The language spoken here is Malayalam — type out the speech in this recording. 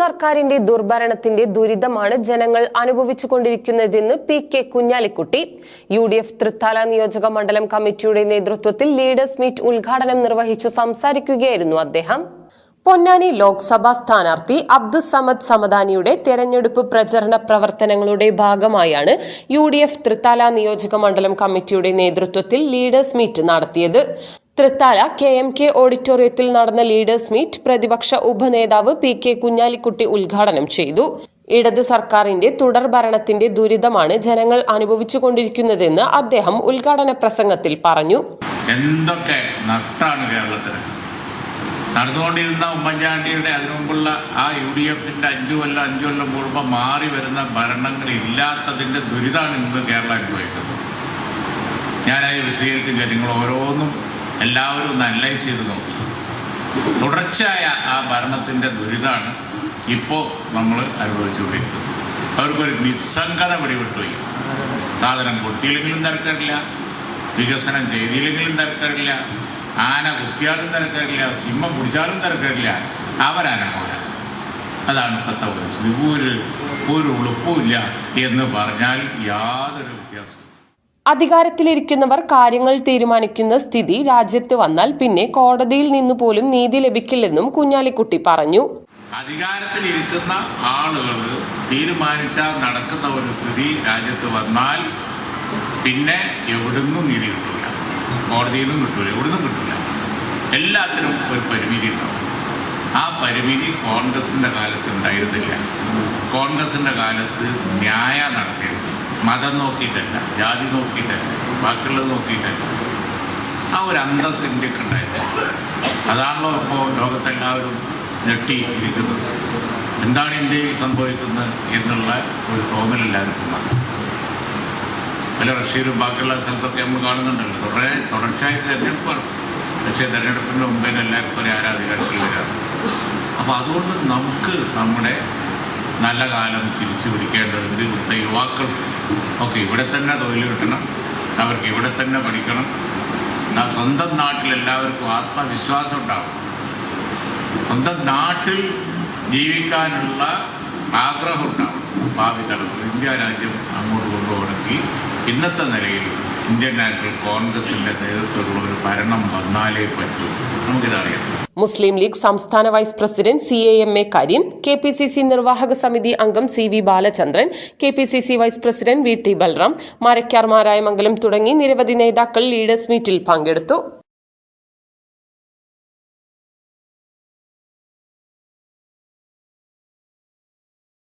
സർക്കാരിന്റെ ദുർഭരണത്തിന്റെ ദുരിതമാണ് ജനങ്ങൾ അനുഭവിച്ചു കൊണ്ടിരിക്കുന്നതെന്ന് P K Kunhalikutty. U D F Thrithala നിയോജക മണ്ഡലം കമ്മിറ്റിയുടെ നേതൃത്വത്തിൽ ലീഡേഴ്സ് മീറ്റ് ഉദ്ഘാടനം നിർവഹിച്ചു സംസാരിക്കുകയായിരുന്നു അദ്ദേഹം. പൊന്നാനി ലോക്സഭാ സ്ഥാനാർത്ഥി അബ്ദുസമദ് സമദാനിയുടെ തെരഞ്ഞെടുപ്പ് പ്രചരണ പ്രവർത്തനങ്ങളുടെ ഭാഗമായാണ് യു ഡി എഫ് തൃത്താല നിയോജക മണ്ഡലം കമ്മിറ്റിയുടെ നേതൃത്വത്തിൽ ലീഡേഴ്സ് മീറ്റ് നടത്തിയത്. തൃത്താല കെ എം കെ ഓഡിറ്റോറിയത്തിൽ നടന്ന ലീഡേഴ്സ് മീറ്റ് പ്രതിപക്ഷ ഉപനേതാവ് പി കെ കുഞ്ഞാലിക്കുട്ടി ഉദ്ഘാടനം ചെയ്തു. ഇടതു സർക്കാരിന്റെ തുടർ ഭരണത്തിന്റെ ദുരിതമാണ് ജനങ്ങൾ അനുഭവിച്ചുകൊണ്ടിരിക്കുന്നതെന്ന് അദ്ദേഹം ഉദ്ഘാടന പ്രസംഗത്തിൽ പറഞ്ഞു. എന്തൊക്കെ നട്ടാണ് കേരളത്തിന്? നടന്നുകൊണ്ടിരുന്ന ഉമ്മൻചാണ്ടിയുടെ അതിനു ആ യു ഡി എഫിന്റെ അഞ്ചു കൊല്ലം അഞ്ചു കൊല്ലം കൂടുമ്പോൾ മാറി വരുന്ന ഭരണങ്ങൾ ഇല്ലാത്തതിന്റെ ദുരിതമാണ് ഇന്ന് കേരളം അനുഭവിക്കുന്നത്. ഞാനായി വിശദീകരിക്കുന്ന ജനങ്ങൾ ഓരോന്നും എല്ലാവരും ഒന്ന് അനലൈസ് ചെയ്ത് നോക്കി. തുടർച്ചയായ ആ ഭരണത്തിന്റെ ദുരിതമാണ് ഇപ്പോൾ നമ്മൾ അനുഭവിച്ചുകൊണ്ടിരിക്കുന്നത്. അവർക്കൊരു നിസ്സംഗത പിടിപെട്ടുപോയി സാധനം കൊടുത്തില്ലെങ്കിലും തിരക്കേടില്ല. വികസനം ചെയ്തില്ലെങ്കിലും തിരക്കേടില്ല. ആന കുത്തിയാലും തിരക്കേടില്ല. സിംഹം പിടിച്ചാലും തിരക്കേടില്ല. അവരാന പോലെ അതാണ് ഇപ്പോഴത്തെ ഒരു ഒരു ഉളുപ്പുമില്ല എന്ന് പറഞ്ഞാൽ യാതൊരു വ്യത്യാസവും അധികാരത്തിലിരിക്കുന്നവർ കാര്യങ്ങൾ തീരുമാനിക്കുന്ന സ്ഥിതി രാജ്യത്ത് വന്നാൽ പിന്നെ കോടതിയിൽ നിന്ന് പോലും നീതി ലഭിക്കില്ലെന്നും കുഞ്ഞാലിക്കുട്ടി പറഞ്ഞു. അധികാരത്തിലിരിക്കുന്ന ആളുകൾ തീരുമാനിച്ചാൽ നടക്കുന്ന ഒരു സ്ഥിതി രാജ്യത്ത് വന്നാൽ പിന്നെ എവിടുന്നും നീതി കിട്ടൂല. കോടതിയിൽ നിന്നും കിട്ടൂല എവിടുന്നും കിട്ടൂല. എല്ലാത്തിനും ഒരു പരിമിതി ഉണ്ടാവും. ആ പരിമിതി കോൺഗ്രസിന്റെ കാലത്ത് ഉണ്ടായിരുന്നില്ല. കോൺഗ്രസിന്റെ കാലത്ത് ന്യായ നടത്തിയത് മതം നോക്കിയിട്ടല്ല ജാതി നോക്കിയിട്ടല്ല ബാക്കിയുള്ളത് നോക്കിയിട്ടല്ല. ആ ഒരു അന്തസ് ഇന്ത്യയ്ക്ക് ഉണ്ടായിരുന്നു അതാണല്ലോ ഇപ്പോൾ ലോകത്തെല്ലാവരും ഞെട്ടി ഇരിക്കുന്നത് എന്താണ് ഇന്ത്യയിൽ സംഭവിക്കുന്നത് എന്നുള്ള ഒരു തോന്നലെല്ലാവർക്കും വന്നു. പല റഷ്യയിലും ബാക്കിയുള്ള സ്ഥലത്തൊക്കെ നമ്മൾ കാണുന്നുണ്ടല്ലോ. തുടരെ തുടർച്ചയായിട്ട് തിരഞ്ഞെടുപ്പാണ്. പക്ഷേ തിരഞ്ഞെടുപ്പിന്റെ മുമ്പേ എല്ലാവർക്കും ഒരു ആരാധികാരത്തിൽ വരാറ്. അപ്പോൾ അതുകൊണ്ട് നമുക്ക് നമ്മുടെ നല്ല കാലം തിരിച്ചു പിടിക്കേണ്ടതുണ്ട് ഇവിടുത്തെ യുവാക്കൾക്ക് ഓക്കെ ഇവിടെ തന്നെ തൊഴിൽ കിട്ടണം അവർക്ക് ഇവിടെ തന്നെ പഠിക്കണം. സ്വന്തം നാട്ടിൽ എല്ലാവർക്കും ആത്മവിശ്വാസം ഉണ്ടാവും സ്വന്തം നാട്ടിൽ ജീവിക്കാനുള്ള ആഗ്രഹം ഉണ്ടാവും ഭാവി തലമുറ ഇന്ത്യ രാജ്യം അങ്ങോട്ട് കൊണ്ടുപോകണമെങ്കിൽ ഇന്നത്തെ നിലയിൽ ഇന്ത്യൻ നാഷണൽ കോൺഗ്രസിന്റെ നേതൃത്വമുള്ള ഒരു ഭരണം വന്നാലേ പറ്റൂ. നമുക്കിതറിയാം. മുസ്ലിം ലീഗ് സംസ്ഥാന vice president C A M A Karim K P C C നിർവാഹക സമിതി അംഗം C V Balachandran K P C C vice president V T Balram Marakkar Marayamangalam തുടങ്ങി നിരവധി നേതാക്കൾ ലീഡേഴ്സ് മീറ്റിൽ പങ്കെടുത്തു.